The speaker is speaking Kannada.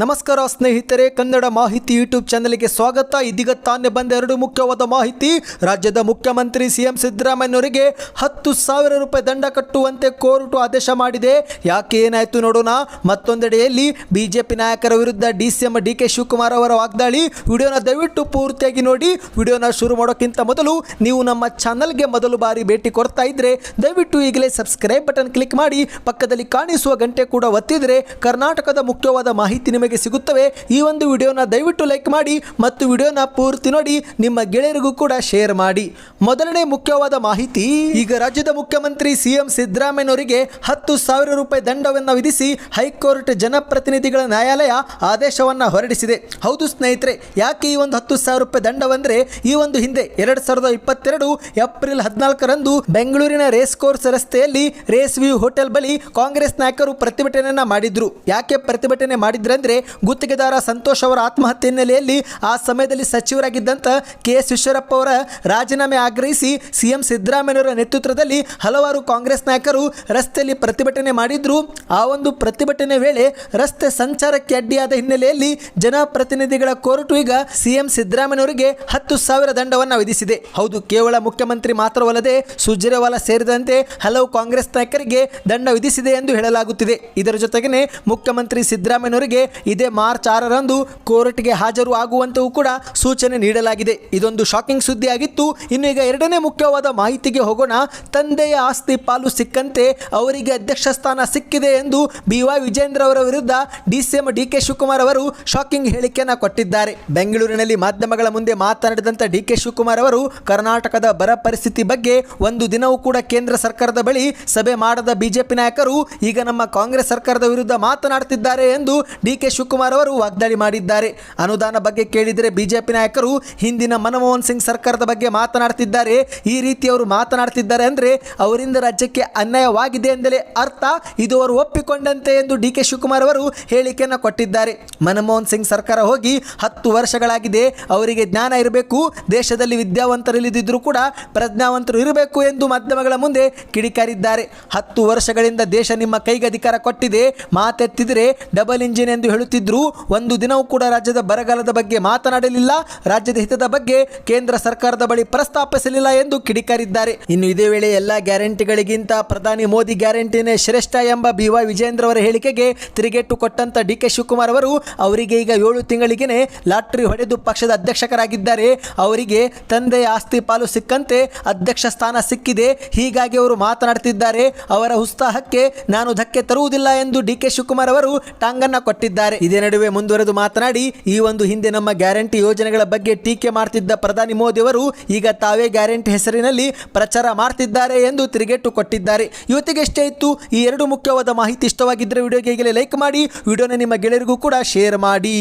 ನಮಸ್ಕಾರ ಸ್ನೇಹಿತರೆ, ಕನ್ನಡ ಮಾಹಿತಿ ಯೂಟ್ಯೂಬ್ ಚಾನಲ್ಗೆ ಸ್ವಾಗತ. ಇದೀಗ ತಾನೇ ಬಂದ ಎರಡು ಮುಖ್ಯವಾದ ಮಾಹಿತಿ. ರಾಜ್ಯದ ಮುಖ್ಯಮಂತ್ರಿ ಸಿಎಂ ಸಿದ್ದರಾಮಯ್ಯನವರಿಗೆ ಹತ್ತು ಸಾವಿರ ರೂಪಾಯಿ ದಂಡ ಕಟ್ಟುವಂತೆ ಕೋರ್ಟು ಆದೇಶ ಮಾಡಿದೆ. ಯಾಕೆ ಏನಾಯಿತು ನೋಡೋಣ. ಮತ್ತೊಂದೆಡೆಯಲ್ಲಿ ಬಿಜೆಪಿ ನಾಯಕರ ವಿರುದ್ಧ D C D K Shivakumar ಅವರ ವಾಗ್ದಾಳಿ. ವಿಡಿಯೋನ ದಯವಿಟ್ಟು ಪೂರ್ತಿಯಾಗಿ ನೋಡಿ. ವಿಡಿಯೋನ ಶುರು ಮಾಡೋಕ್ಕಿಂತ ಮೊದಲು ನೀವು ನಮ್ಮ ಚಾನಲ್ಗೆ ಮೊದಲು ಬಾರಿ ಭೇಟಿ ಕೊಡ್ತಾ ಇದ್ರೆ ದಯವಿಟ್ಟು ಈಗಲೇ ಸಬ್ಸ್ಕ್ರೈಬ್ ಬಟನ್ ಕ್ಲಿಕ್ ಮಾಡಿ. ಪಕ್ಕದಲ್ಲಿ ಕಾಣಿಸುವ ಗಂಟೆ ಕೂಡ ಒತ್ತಿದ್ರೆ ಕರ್ನಾಟಕದ ಮುಖ್ಯವಾದ ಮಾಹಿತಿ ಸಿಗುತ್ತವೆ ಈ ಒಂದು ವಿಡಿಯೋನ ದಯವಿಟ್ಟು ಲೈಕ್ ಮಾಡಿ ಮತ್ತು ವಿಡಿಯೋನ ಪೂರ್ತಿ ನೋಡಿ ನಿಮ್ಮ ಗೆಳೆಯರಿಗೂ ಕೂಡ ಶೇರ್ ಮಾಡಿ. ಮೊದಲನೇ ಮುಖ್ಯವಾದ ಮಾಹಿತಿ, ಈಗ ರಾಜ್ಯದ ಮುಖ್ಯಮಂತ್ರಿ ಸಿಎಂ ಸಿದ್ದರಾಮಯ್ಯನವರಿಗೆ ಹತ್ತು ಸಾವಿರ ರೂಪಾಯಿ ದಂಡವನ್ನು ವಿಧಿಸಿ ಹೈಕೋರ್ಟ್ ಜನಪ್ರತಿನಿಧಿಗಳ ನ್ಯಾಯಾಲಯ ಆದೇಶವನ್ನ ಹೊರಡಿಸಿದೆ. ಹೌದು ಸ್ನೇಹಿತರೆ, ಯಾಕೆ ಈ ಒಂದು ಹತ್ತು ಸಾವಿರ ರೂಪಾಯಿ ದಂಡವಂದ್ರೆ ಈ ಒಂದು ಹಿಂದೆ ಎರಡ್ ಸಾವಿರದ ಇಪ್ಪತ್ತೆರಡು ಏಪ್ರಿಲ್ ಹದಿನಾಲ್ಕರಂದು ಬೆಂಗಳೂರಿನ ರೇಸ್ ಕೋರ್ಸ್ ರಸ್ತೆಯಲ್ಲಿ ರೇಸ್ ವ್ಯೂ ಹೋಟೆಲ್ ಬಳಿ ಕಾಂಗ್ರೆಸ್ ನಾಯಕರು ಪ್ರತಿಭಟನೆಯನ್ನ ಮಾಡಿದ್ರು. ಯಾಕೆ ಪ್ರತಿಭಟನೆ ಮಾಡಿದ್ರಂದ್ರೆ ಗುತ್ತಿಗೆದಾರ ಸಂತೋಷ್ ಅವರ ಆತ್ಮಹತ್ಯೆ ಹಿನ್ನೆಲೆಯಲ್ಲಿ ಆ ಸಮಯದಲ್ಲಿ ಸಚಿವರಾಗಿದ್ದಂಥ ಕೆ ಎಸ್ ಈಶ್ವರಪ್ಪ ಅವರ ರಾಜೀನಾಮೆ ಆಗ್ರಹಿಸಿ ಸಿಎಂ ಸಿದ್ದರಾಮಯ್ಯವರ ನೇತೃತ್ವದಲ್ಲಿ ಹಲವಾರು ಕಾಂಗ್ರೆಸ್ ನಾಯಕರು ರಸ್ತೆಯಲ್ಲಿ ಪ್ರತಿಭಟನೆ ಮಾಡಿದ್ರು. ಆ ಒಂದು ಪ್ರತಿಭಟನೆ ವೇಳೆ ರಸ್ತೆ ಸಂಚಾರಕ್ಕೆ ಅಡ್ಡಿಯಾದ ಹಿನ್ನೆಲೆಯಲ್ಲಿ ಜನಪ್ರತಿನಿಧಿಗಳ ಕೋರ್ಟು ಈಗ ಸಿಎಂ ಸಿದ್ದರಾಮಯ್ಯವರಿಗೆ ಹತ್ತು ಸಾವಿರ ದಂಡವನ್ನು ವಿಧಿಸಿದೆ. ಹೌದು, ಕೇವಲ ಮುಖ್ಯಮಂತ್ರಿ ಮಾತ್ರವಲ್ಲದೆ ಸುರ್ಜೇವಾಲಾ ಸೇರಿದಂತೆ ಹಲವು ಕಾಂಗ್ರೆಸ್ ನಾಯಕರಿಗೆ ದಂಡ ವಿಧಿಸಿದೆ ಎಂದು ಹೇಳಲಾಗುತ್ತಿದೆ. ಇದರ ಜೊತೆಗೆನೆ ಮುಖ್ಯಮಂತ್ರಿ ಸಿದ್ದರಾಮಯ್ಯನವರಿಗೆ ಇದೇ ಮಾರ್ಚ್ ಆರರಂದು ಕೋರ್ಟ್ಗೆ ಹಾಜರು ಆಗುವಂತೆಯೂ ಕೂಡ ಸೂಚನೆ ನೀಡಲಾಗಿದೆ. ಇದೊಂದು ಶಾಕಿಂಗ್ ಸುದ್ದಿ ಆಗಿತ್ತು ಇನ್ನು ಈಗ ಎರಡನೇ ಮುಖ್ಯವಾದ ಮಾಹಿತಿಗೆ ಹೋಗೋಣ. ತಂದೆಯ ಆಸ್ತಿ ಪಾಲು ಸಿಕ್ಕಂತೆ ಅವರಿಗೆ ಅಧ್ಯಕ್ಷ ಸ್ಥಾನ ಸಿಕ್ಕಿದೆ ಎಂದು ಬಿ ವೈ ವಿಜೇಂದ್ರ ಅವರ ವಿರುದ್ಧ ಡಿಸಿಎಂ ಡಿ ಕೆ ಶಿವಕುಮಾರ್ ಅವರು ಶಾಕಿಂಗ್ ಹೇಳಿಕೆಯನ್ನು ಕೊಟ್ಟಿದ್ದಾರೆ. ಬೆಂಗಳೂರಿನಲ್ಲಿ ಮಾಧ್ಯಮಗಳ ಮುಂದೆ ಮಾತನಾಡಿದಂಥ ಡಿ ಕೆ ಶಿವಕುಮಾರ್ ಅವರು, ಕರ್ನಾಟಕದ ಬರ ಪರಿಸ್ಥಿತಿ ಬಗ್ಗೆ ಒಂದು ದಿನವೂ ಕೂಡ ಕೇಂದ್ರ ಸರ್ಕಾರದ ಬಳಿ ಸಭೆ ಮಾಡದ ಬಿಜೆಪಿ ನಾಯಕರು ಈಗ ನಮ್ಮ ಕಾಂಗ್ರೆಸ್ ಸರ್ಕಾರದ ವಿರುದ್ಧ ಮಾತನಾಡುತ್ತಿದ್ದಾರೆ ಎಂದು ಡಿ ಶಿವಕುಮಾರ್ ಅವರು ವಾಗ್ದಾಳಿ ಮಾಡಿದ್ದಾರೆ. ಅನುದಾನ ಬಗ್ಗೆ ಕೇಳಿದರೆ ಬಿಜೆಪಿ ನಾಯಕರು ಹಿಂದಿನ ಮನಮೋಹನ್ ಸಿಂಗ್ ಸರ್ಕಾರದ ಬಗ್ಗೆ ಮಾತನಾಡ್ತಿದ್ದಾರೆ. ಈ ರೀತಿ ಅವರು ಮಾತನಾಡ್ತಿದ್ದಾರೆ ಅಂದರೆ ಅವರಿಂದ ರಾಜ್ಯಕ್ಕೆ ಅನ್ಯಾಯವಾಗಿದೆ ಎಂದಲೇ ಅರ್ಥ. ಇದು ಅವರು ಒಪ್ಪಿಕೊಂಡಂತೆ ಎಂದು ಡಿ ಕೆ ಶಿವಕುಮಾರ್ ಅವರು ಹೇಳಿಕೆಯನ್ನು ಕೊಟ್ಟಿದ್ದಾರೆ. ಮನಮೋಹನ್ ಸಿಂಗ್ ಸರ್ಕಾರ ಹೋಗಿ ಹತ್ತು ವರ್ಷಗಳಾಗಿದೆ. ಅವರಿಗೆ ಜ್ಞಾನ ಇರಬೇಕು. ದೇಶದಲ್ಲಿ ವಿದ್ಯಾವಂತರಿಲ್ಲದಿದ್ದರೂ ಕೂಡ ಪ್ರಜ್ಞಾವಂತರು ಇರಬೇಕು ಎಂದು ಮಾಧ್ಯಮಗಳ ಮುಂದೆ ಕಿಡಿಕಾರಿದ್ದಾರೆ. ಹತ್ತು ವರ್ಷಗಳಿಂದ ದೇಶ ನಿಮ್ಮ ಕೈಗೆ ಅಧಿಕಾರ ಕೊಟ್ಟಿದೆ. ಮಾತೆತ್ತಿದ್ರೆ ಡಬಲ್ ಇಂಜಿನ್ ಎಂದು ಹೇಳುತ್ತಿದ್ರು ಒಂದು ದಿನವೂ ಕೂಡ ರಾಜ್ಯದ ಬರಗಾಲದ ಬಗ್ಗೆ ಮಾತನಾಡಲಿಲ್ಲ. ರಾಜ್ಯದ ಹಿತದ ಬಗ್ಗೆ ಕೇಂದ್ರ ಸರ್ಕಾರದ ಬಳಿ ಪ್ರಸ್ತಾಪಿಸಲಿಲ್ಲ ಎಂದು ಕಿಡಿಕಾರಿದ್ದಾರೆ. ಇನ್ನು ಇದೇ ವೇಳೆ ಎಲ್ಲ ಗ್ಯಾರಂಟಿಗಳಿಗಿಂತ ಪ್ರಧಾನಿ ಮೋದಿ ಗ್ಯಾರಂಟಿನೇ ಶ್ರೇಷ್ಠ ಎಂಬ ಬಿ ವೈ ವಿಜೇಂದ್ರ ಅವರ ಹೇಳಿಕೆಗೆ ತಿರುಗೇಟು ಕೊಟ್ಟಂತ ಡಿ ಕೆ ಶಿವಕುಮಾರ್ ಅವರು ಅವರಿಗೆ ಈಗ ಏಳು ತಿಂಗಳಿಗೇನೆ ಲಾಟ್ರಿ ಹೊಡೆದು ಪಕ್ಷದ ಅಧ್ಯಕ್ಷಕರಾಗಿದ್ದಾರೆ. ಅವರಿಗೆ ತಂದೆಯ ಆಸ್ತಿ ಪಾಲು ಸಿಕ್ಕಂತೆ ಅಧ್ಯಕ್ಷ ಸ್ಥಾನ ಸಿಕ್ಕಿದೆ. ಹೀಗಾಗಿ ಅವರು ಮಾತನಾಡುತ್ತಿದ್ದಾರೆ ಅವರ ಉತ್ಸಾಹಕ್ಕೆ ನಾನು ಧಕ್ಕೆ ತರುವುದಿಲ್ಲ ಎಂದು ಡಿ ಕೆ ಶಿವಕುಮಾರ್ ಅವರು ಟಾಂಗನ್ನ ಕೊಟ್ಟಿದ್ದಾರೆ. ಇದೇ ನಡುವೆ ಮುಂದುವರೆದು ಮಾತನಾಡಿ, ಈ ಒಂದು ಹಿಂದೆ ನಮ್ಮ ಗ್ಯಾರಂಟಿ ಯೋಜನೆಗಳ ಬಗ್ಗೆ ಟೀಕೆ ಮಾಡ್ತಿದ್ದ ಪ್ರಧಾನಿ ಮೋದಿ ಅವರು ಈಗ ತಾವೇ ಗ್ಯಾರಂಟಿ ಹೆಸರಿನಲ್ಲಿ ಪ್ರಚಾರ ಮಾಡ್ತಿದ್ದಾರೆ ಎಂದು ತಿರುಗೇಟು ಕೊಟ್ಟಿದ್ದಾರೆ. ಇವತ್ತಿಗೆ ಎಷ್ಟೇ ಇತ್ತು, ಈ ಎರಡು ಮುಖ್ಯವಾದ ಮಾಹಿತಿ ಇಷ್ಟವಾಗಿದ್ದರೆ ವಿಡಿಯೋಗೆ ಈಗಲೇ ಲೈಕ್ ಮಾಡಿ, ವಿಡಿಯೋನ ನಿಮ್ಮ ಗೆಳೆಯರಿಗೂ ಕೂಡ ಶೇರ್ ಮಾಡಿ.